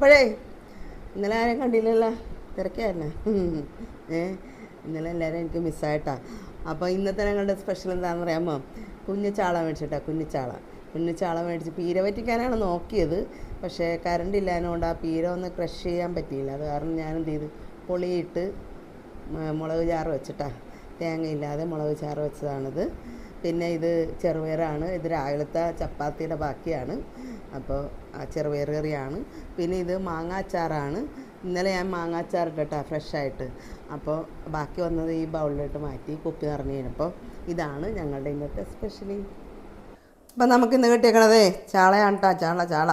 അപ്പോഴേ ഇന്നലെ ആരെയും കണ്ടില്ലല്ലോ? തിരക്കായിരുന്നേ ഏ ഇന്നലെ എല്ലാവരും എനിക്ക് മിസ്സായിട്ടാ അപ്പോൾ ഇന്നത്തെ ഞങ്ങളുടെ സ്പെഷ്യൽ എന്താണെന്ന് അറിയാമോ? കുഞ്ഞു ചാള മേടിച്ചിട്ടാ കുഞ്ഞു ചാള കുഞ്ഞു ചാള മേടിച്ച് പീര പറ്റിക്കാനാണ് നോക്കിയത്. പക്ഷേ കറണ്ട് ഇല്ലാഞ്ഞുകൊണ്ട് ആ പീര ഒന്ന് ക്രഷ് ചെയ്യാൻ പറ്റിയില്ല. അത് കാരണം ഞാൻ എന്ത് ചെയ്തു? പൊളിയിട്ട് മുളക് ചാറ് വെച്ചിട്ടാ. തേങ്ങയില്ലാതെ മുളക് ചാറ് വെച്ചതാണിത്. പിന്നെ ഇത് ചെറുപയറാണ്. ഇത് രാവിലത്തെ ചപ്പാത്തിയുടെ ബാക്കിയാണ്. അപ്പോൾ ആ ചെറുപയർ കറിയാണ്. പിന്നെ ഇത് മാങ്ങാച്ചാറാണ് ഇന്നലെ ഞാൻ മാങ്ങാച്ചാർ ഇട്ടിട്ടാ ഫ്രഷായിട്ട് അപ്പോൾ ബാക്കി വന്നത് ഈ ബൗളിലിട്ട് മാറ്റി കുപ്പി നിറഞ്ഞു കഴിഞ്ഞപ്പോൾ ഇതാണ് ഞങ്ങളുടെ ഇന്നത്തെ സ്പെഷ്യലി അപ്പം നമുക്ക് ഇന്ന് കിട്ടിയേക്കണതേ ചാളയാണ് കേട്ടോ ചാള ചാള.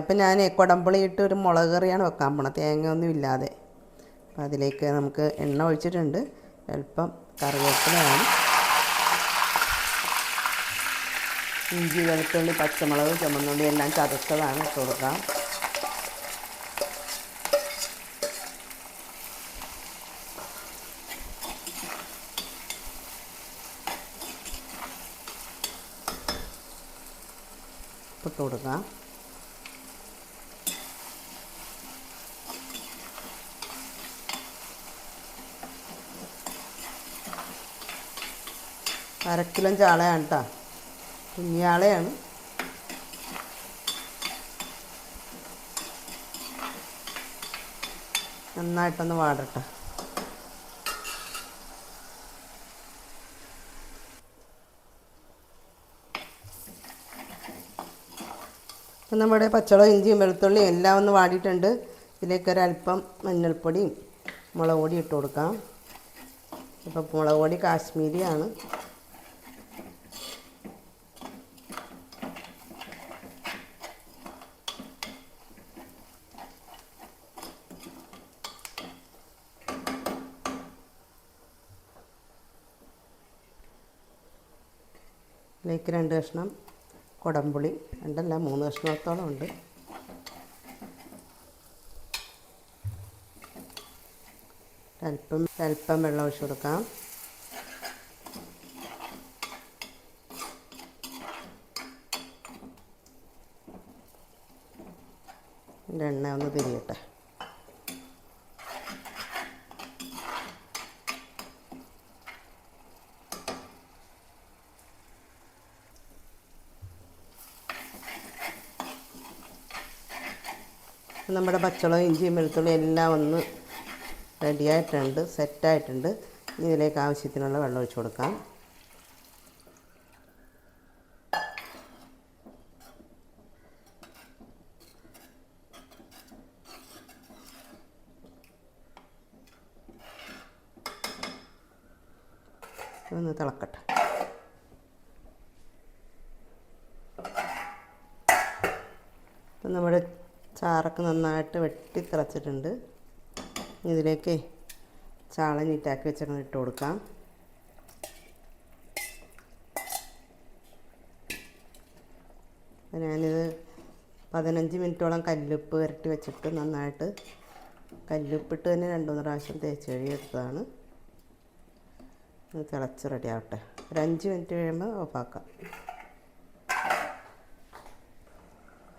അപ്പം ഞാൻ കുടമ്പളി ഇട്ട് ഒരു മുളക് കറിയാണ് വെക്കാൻ പോണത്. തേങ്ങയൊന്നും ഇല്ലാതെ. അപ്പം അതിലേക്ക് നമുക്ക് എണ്ണ ഒഴിച്ചിട്ടുണ്ട്. അല്പം കറിവേപ്പിലയാണ്. ഇഞ്ചി വെളുത്തുള്ളി പച്ചമുളക് ചുമന്നുള്ളി എല്ലാം ചതച്ചതാണ് ഇട്ട് കൊടുക്കാം. ഇട്ട് കൊടുക്കാം. അരക്കിലും കിലോ ചാളയാണ് കേട്ടോ. കുഞ്ഞാളയാണ്. നന്നായിട്ടൊന്ന് വാടട്ടെ. ഇപ്പം നമ്മുടെ പച്ചളോ ഇഞ്ചിയും വെളുത്തുള്ളിയും എല്ലാം ഒന്ന് വാടിയിട്ടുണ്ട്. ഇതിലേക്ക് ഒരല്പം മഞ്ഞൾപ്പൊടിയും മുളക് പൊടി ഇട്ട് കൊടുക്കാം. ഇപ്പം മുളക് പൊടി കാശ്മീരിയാണ്. ഇതിലേക്ക് രണ്ട് കഷ്ണം കുടംപുളി രണ്ടല്ല മൂന്ന് കഷ്ണത്തോളം ഉണ്ട്. അല്പം അല്പം വെള്ളം ഒഴിച്ച് കൊടുക്കാം. എണ്ണ ഒന്ന് തിരിയട്ടെ നമ്മുടെ പച്ചമുളക് ഇഞ്ചിയും വെളുത്തുള്ളി എല്ലാം ഒന്ന് റെഡിയായിട്ടുണ്ട് സെറ്റായിട്ടുണ്ട് ഇതിലേക്ക് ആവശ്യത്തിനുള്ള വെള്ളം ഒഴിച്ചു കൊടുക്കാം. ഒന്ന് തിളക്കട്ടെ. നമ്മുടെ ചാറൊക്കെ നന്നായിട്ട് വെട്ടി തിളച്ചിട്ടുണ്ട് ഇതിലേക്ക് ചാള നീറ്റാക്കി വെച്ചങ്ങ് ഇട്ട് കൊടുക്കാം. ഞാനിത് പതിനഞ്ച് മിനിറ്റോളം കല്ലുപ്പ് വരട്ടി വെച്ചിട്ട് നന്നായിട്ട് കല്ലുപ്പിട്ട് തന്നെ രണ്ട് മൂന്ന് പ്രാവശ്യം തേച്ച് കഴുകിയെടുത്തതാണ്. തിളച്ച് റെഡിയാവട്ടെ ഒരു അഞ്ച് മിനിറ്റ് കഴിയുമ്പോൾ ഓഫാക്കാം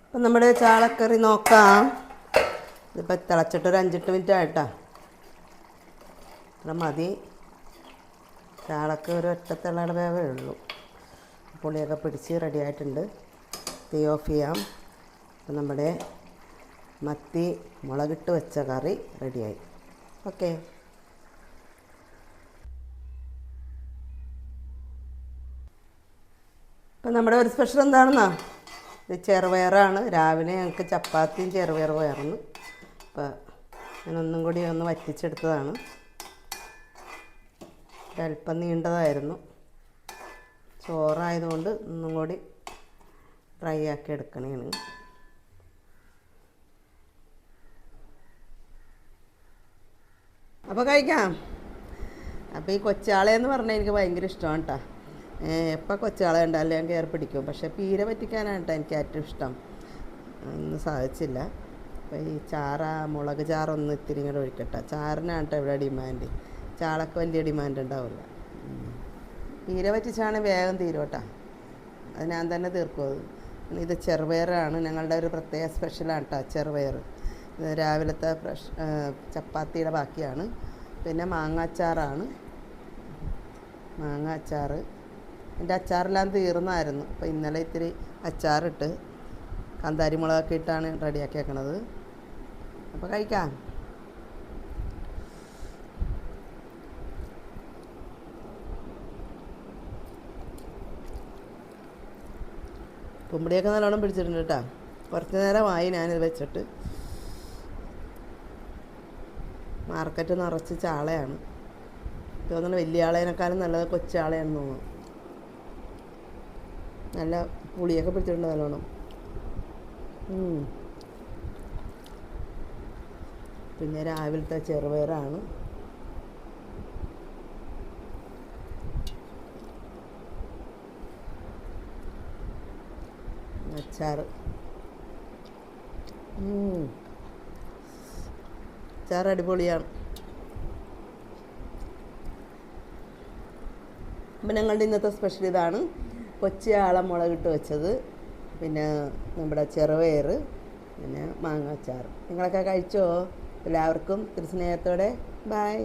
അപ്പം നമ്മുടെ ചാളക്കറി നോക്കാം. ഇതിപ്പോൾ തിളച്ചിട്ട് ഒരു അഞ്ചെട്ട് മിനിറ്റ് ആയിട്ടാ. ഇത്ര മതി. ചാളക്ക ഒരു ഒറ്റത്തിളയുടെ വേവേ ഉള്ളൂ. പുളിയൊക്കെ പിടിച്ച് റെഡി ആയിട്ടുണ്ട്. തീ ഓഫ് ചെയ്യാം. അപ്പം നമ്മുടെ മത്തി മുളകിട്ട് വെച്ച കറി റെഡിയായി ഓക്കെ ഇപ്പം നമ്മുടെ ഒരു സ്പെഷ്യൽ എന്താണെന്നാ? ഇത് ചെറുപയറാണ്. രാവിലെ ഞങ്ങൾക്ക് ചപ്പാത്തിയും ചെറുപയർ പയറുന്നു അപ്പോൾ ഞാനൊന്നും കൂടി ഒന്ന് വറ്റിച്ചെടുത്തതാണ്. ഒരല്പം നീണ്ടതായിരുന്നു. ചോറായതുകൊണ്ട് ഒന്നും കൂടി ഫ്രൈ ആക്കി എടുക്കണേന് അപ്പോൾ കഴിക്കാം. അപ്പോൾ ഈ കൊച്ചാളെ എന്ന് പറഞ്ഞാൽ എനിക്ക് ഭയങ്കര ഇഷ്ടമാണ് കേട്ടോ എപ്പോൾ കൊച്ചാളെ ഉണ്ടായാലും ഞാൻ കയറി പിടിക്കും. പക്ഷേ പീര പറ്റിക്കാനാണ് കേട്ടോ എനിക്ക് ഏറ്റവും ഇഷ്ടം. ഒന്നും സാധിച്ചില്ല. അപ്പോൾ ഈ ചാറ മുളക് ചാറൊന്ന് ഇത്തിരി ഇങ്ങോട്ട് ഒഴിക്കട്ടെ. ചാറിനാണ് കേട്ടോ ഇവിടെ ഡിമാൻഡ്. ചാളക്ക് വലിയ ഡിമാൻഡ് ഉണ്ടാവില്ല. പീര പറ്റിച്ചാണ് വേഗം തീരോട്ടാ അത് ഞാൻ തന്നെ തീർക്കും ഇത് ചെറുപയറാണ്. ഞങ്ങളുടെ ഒരു പ്രത്യേക സ്പെഷ്യലാണ് കേട്ടോ ചെറുപയർ. രാവിലത്തെ ഫ്രഷ് ചപ്പാത്തിയുടെ ബാക്കിയാണ്. പിന്നെ മാങ്ങാച്ചാറാണ്. മാങ്ങാച്ചാറ്. എന്റെ അച്ചാറെല്ലാം തീർന്നായിരുന്നു. അപ്പോൾ ഇന്നലെ ഇത്തിരി അച്ചാറിട്ട് കാന്താരി മുളകൊക്കെ ഇട്ടാണ് റെഡിയാക്കി വെക്കണത് അപ്പോൾ കഴിക്കാം. കുമ്പടിയൊക്കെ നല്ലോണം പിടിച്ചിട്ടുണ്ട് കേട്ടോ. കുറച്ച് നേരമായി ഞാനിത് വെച്ചിട്ട്. മാർക്കറ്റ് നിറച്ച് ചാളയാണ്. തോന്നുന്നു വലിയ ആളേനേക്കാളും നല്ലത് കൊച്ചാളയാണെന്ന് തോന്നുന്നു. നല്ല പുളിയൊക്കെ പിടിച്ചിട്ടുണ്ട് നല്ലോണം. പിന്നെ രാവിലത്തെ ചെറുപയറാണ്. അച്ചാറ്. അച്ചാറ് അടിപൊളിയാണ്. അപ്പം ഞങ്ങളുടെ ഇന്നത്തെ സ്പെഷ്യൽ ഇതാണ്. കൊച്ചി ആളമുളകിട്ട് വെച്ചത്. പിന്നെ നമ്മുടെ ചെറുപയർ പിന്നെ മാങ്ങ അച്ചാർ നിങ്ങളൊക്കെ കഴിച്ചോ? എല്ലാവർക്കും തിരുസ്നേഹത്തോടെ. ബായ്